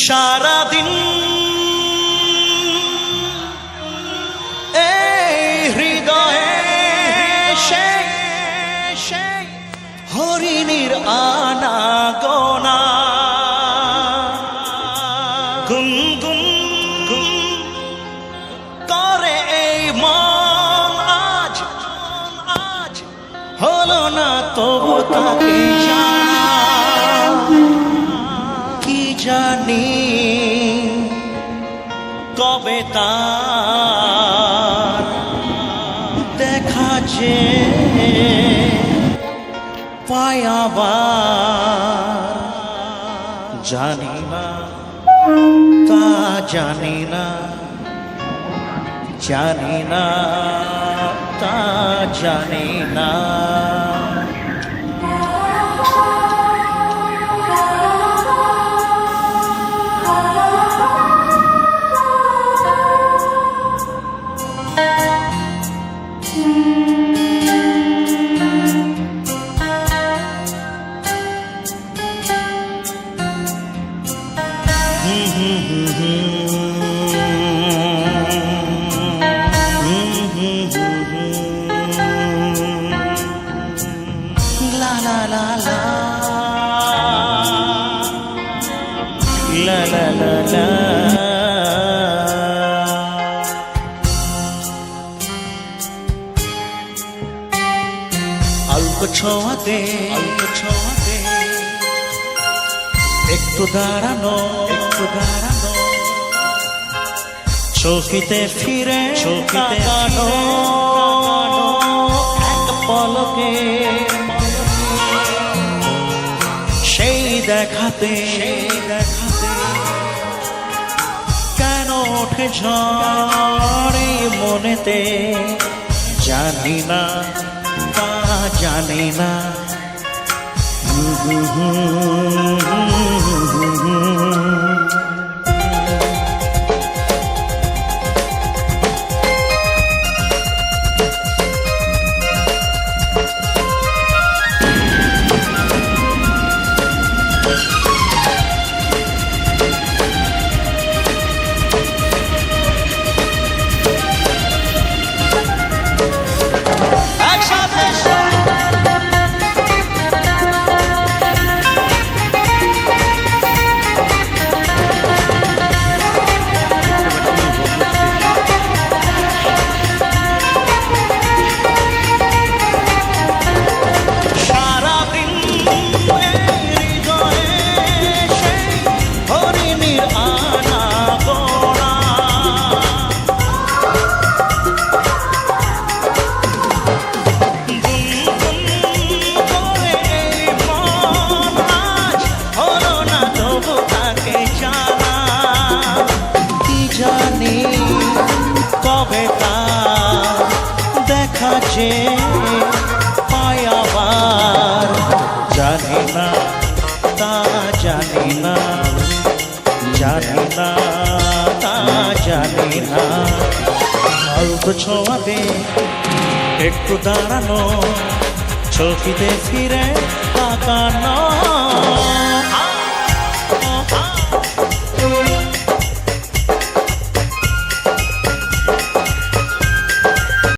সারাদিন। এই হৃদয়ে হরিণীর আনাগোনা। গুন গুন গুন করে এই না তবু তাকে জানা কবে তার দেখা যে পায়াবার জানি না, তা জানি না জানি না, তা জানি না। Música ছোঁয়াতে অল্প ছোঁয়াতে। একটু দাঁড়ানো একটু দাঁড়ানো। চৌকিতে ফিরে চৌকিতে এক পলকে। সেই দেখাতে সেই দেখাতে। কেন ওঠে ঝড়ে মনেতে জানি না। জানি না। দেখা যে পায় আবার জানি না, তা জানি না। জানি না, তা জানি না। অল্প ছোঁয়াতে একটু দাঁড়ানো চৌকিতে ফিরে তাকানো।